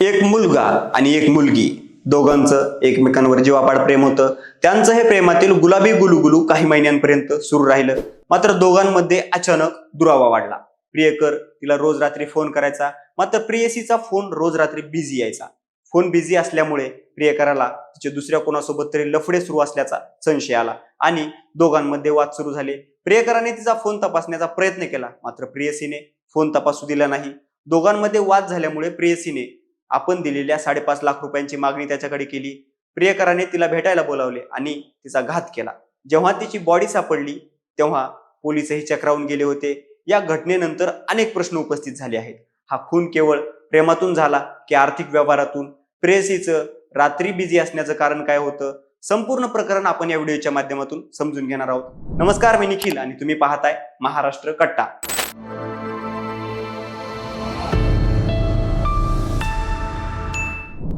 एक मुलगा आणि एक मुलगी. दोघांचं एकमेकांवर जीवापाड प्रेम होतं. त्यांचं हे प्रेमातील गुलाबी गुलुगुलू काही महिन्यांपर्यंत सुरू राहिलं. मात्र दोघांमध्ये अचानक दुरावा वाढला. प्रियकर तिला रोज रात्री फोन करायचा. मात्र प्रियसीचा फोन रोज रात्री बिझी यायचा. फोन बिझी असल्यामुळे प्रियकराला तिचे दुसऱ्या कोणासोबत तरी लफडे सुरू असल्याचा संशय आला आणि दोघांमध्ये वाद सुरू झाले. प्रियकराने तिचा फोन तपासण्याचा प्रयत्न केला. मात्र प्रियसीने फोन तपासू दिला नाही. दोघांमध्ये वाद झाल्यामुळे प्रेयसीने आपण दिलेल्या साडेपाच लाख रुपयांची मागणी त्याच्याकडे केली. प्रियकराने तिला भेटायला बोलावले आणि तिचा घात केला. जेव्हा तिची बॉडी सापडली तेव्हा पोलीसही चक्रावून गेले होते. या घटनेनंतर अनेक प्रश्न उपस्थित झाले आहेत. हा खून केवळ प्रेमातून झाला की आर्थिक व्यवहारातून? प्रेयसीचं रात्री बिझी असण्याचं कारण काय होतं? संपूर्ण प्रकरण आपण या व्हिडिओच्या माध्यमातून समजून घेणार आहोत. नमस्कार मी निखिल आणि तुम्ही पाहताय महाराष्ट्र कट्टा.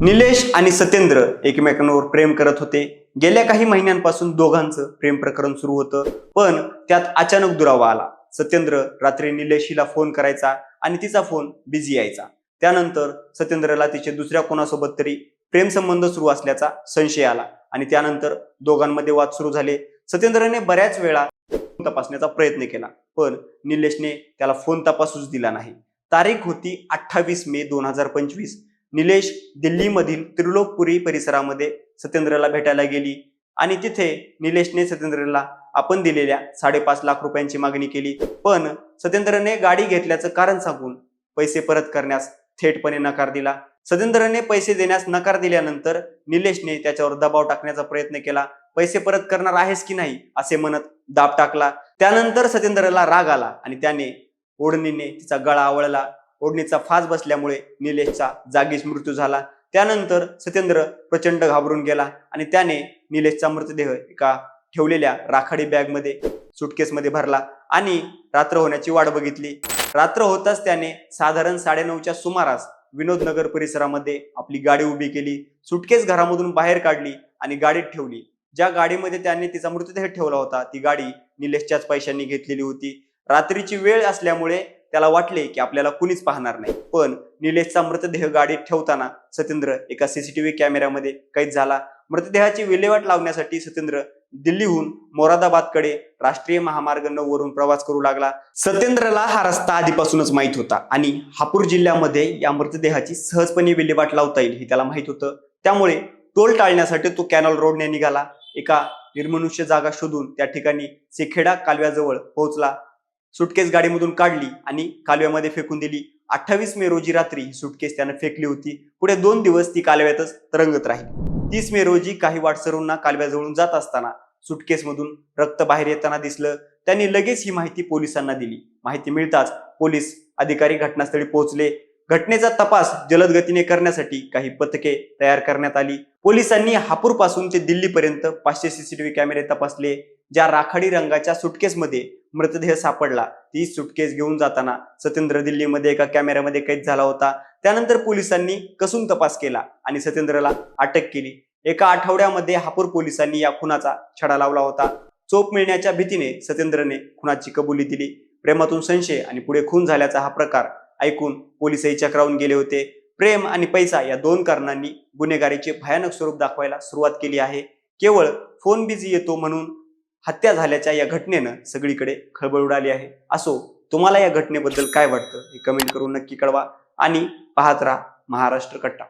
निलेश आणि सत्येंद्र एकमेकांवर प्रेम करत होते. गेल्या काही महिन्यांपासून दोघांचं प्रेम प्रकरण सुरू होतं पण त्यात अचानक दुरावा आला. सत्येंद्र रात्री निलेश फोन करायचा आणि तिचा फोन बिझी यायचा. त्यानंतर सत्येंद्रला तिचे दुसऱ्या कोणासोबत तरी प्रेमसंबंध सुरू असल्याचा संशय आला आणि त्यानंतर दोघांमध्ये वाद सुरू झाले. सत्येंद्रने बऱ्याच वेळा फोन तपासण्याचा प्रयत्न केला पण निलेशने त्याला फोन तपासूच दिला नाही. तारीख होती अठ्ठावीस मे दोन हजार पंचवीस. निलेश दिल्लीमधील त्रिलोकपुरी परिसरामध्ये सत्येंद्रला भेटायला गेली. आणि तिथे निलेशने सत्येंद्रला आपण दिलेल्या साडेपाच लाख रुपयांची मागणी केली. पण सत्येंद्रने गाडी घेतल्याचं कारण सांगून पैसे परत करण्यास थेटपणे नकार दिला. सत्येंद्रने पैसे देण्यास नकार दिल्यानंतर निलेशने त्याच्यावर दबाव टाकण्याचा प्रयत्न केला. पैसे परत करणार आहेस की नाही असे म्हणत दाब टाकला. त्यानंतर सत्येंद्रला राग आला आणि त्याने ओढणीने तिचा गळा आवळला. ओढणीचा फास बसल्यामुळे निलेशचा जागीच मृत्यू झाला. त्यानंतर सत्येंद्र प्रचंड घाबरून गेला आणि त्याने निलेशचा मृतदेह एका ठेवलेल्या राखाडी बॅगमध्ये सुटकेसमध्ये भरला आणि रात्र होण्याची वाट बघितली. रात्र होताच त्याने साधारण साडेनऊच्या सुमारास विनोदनगर परिसरामध्ये आपली गाडी उभी केली सुटकेस घरामधून बाहेर काढली आणि गाडीत ठेवली. ज्या गाडीमध्ये त्याने तिचा मृतदेह ठेवला होता ती गाडी निलेशच्याच पैशांनी घेतलेली होती. रात्रीची वेळ असल्यामुळे त्याला वाटले की आपल्याला कुणीच पाहणार नाही. पण निलेशचा मृतदेह गाडीत ठेवताना सत्येंद्र एका सीसीटीव्ही कॅमेऱ्यामध्ये कैद झाला. मृतदेहाची विल्हेवाट लावण्यासाठी सत्येंद्र दिल्लीहून मोरादाबादकडे राष्ट्रीय महामार्ग नऊ वरून प्रवास करू लागला. सत्येंद्रला हा रस्ता आधीपासूनच माहीत होता आणि हापूर जिल्ह्यामध्ये या मृतदेहाची सहजपणे विल्हेवाट लावता येईल हे त्याला माहीत होतं. त्यामुळे टोल टाळण्यासाठी तो कॅनॉल रोडने निघाला. एका निर्मनुष्य जागा शोधून त्या ठिकाणी सिखेडा कालव्याजवळ पोहोचला. सुटकेस गाडीमधून काढली आणि कालव्यामध्ये फेकून दिली. अठ्ठावीस मे रोजी रात्री ही सुटकेस त्यानं फेकली होती. पुढे दोन दिवस ती कालव्यातच तरंगत राहिली. तीस मे रोजी काही वाटसरूंना कालव्याजवळून जात असताना सुटकेसमधून रक्त बाहेर येताना दिसलं. त्यांनी लगेच ही माहिती पोलिसांना दिली. माहिती मिळताच पोलीस अधिकारी घटनास्थळी पोहोचले. घटनेचा तपास जलद गतीने करण्यासाठी काही पथके तयार करण्यात आली. पोलिसांनी हापूरपासून ते दिल्लीपर्यंत पाचशे सीसीटीव्ही कॅमेरे तपासले. ज्या राखाडी रंगाच्या सुटकेसमध्ये मृतदेह सापडला. ती सुटकेस घेऊन जाताना सत्येंद्र दिल्लीमध्ये एका कॅमेऱ्यामध्ये कैद झाला होता. त्यानंतर पोलिसांनी कसून तपास केला आणि सत्येंद्रला अटक केली. एका आठवड्यामध्ये हापूर पोलिसांनी या खुनाचा छडा लावला होता. चोप मिळण्याच्या भीतीने सत्येंद्रने खुनाची कबुली दिली. प्रेमातून संशय आणि पुढे खून झाल्याचा हा प्रकार ऐकून पोलिसही चक्रावून गेले होते. प्रेम आणि पैसा या दोन कारणांनी गुन्हेगारीचे भयानक स्वरूप दाखवायला सुरुवात केली आहे. केवळ फोन बिझी येतो म्हणून हत्या झाल्याच्या या घटनेनं सगळीकडे खळबळ उडाली आहे. असो तुम्हाला या घटनेबद्दल काय वाटतं हे कमेंट करून नक्की कळवा आणि पाहत राहा महाराष्ट्र कट्टा.